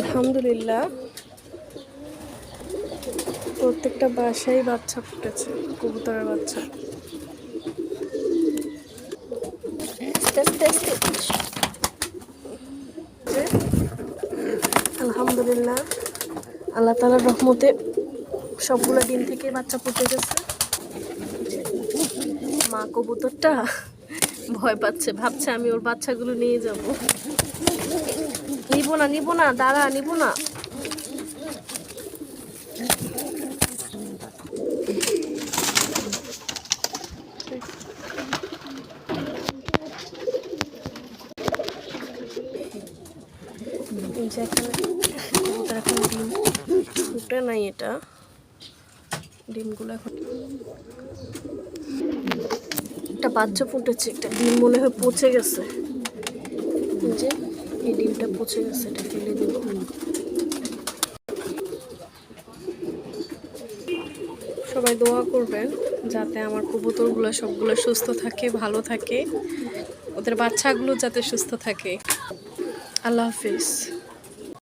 আলহামদুলিল্লাহ, প্রত্যেকটা বাসায় বাচ্চা ফুটেছে, কবুতরের বাচ্চা। আলহামদুলিল্লাহ, আল্লাহ তালার রহমতে সবগুলো দিন থেকে বাচ্চা ফুটে গেছে। মা কবুতরটা ভয় পাচ্ছে, ভাবছে আমি ওর বাচ্চাগুলো নিয়ে যাব। নিব না নিব না, দাঁড়া, নিব না। ডিম ফুটে নাই এটা। ডিমগুলো এখন একটা বাচ্চা ফুটেছে, একটা ডিম মনে হয় পচে গেছে। এই ডিমটা পচে গেছে, এটা ফেলে দেব। সবাই দোয়া করবেন যাতে আমার কবুতরগুলো সবগুলো সুস্থ থাকে, ভালো থাকে। ওদের বাচ্চাগুলো যাতে সুস্থ থাকে। আল্লাহ হাফিজ।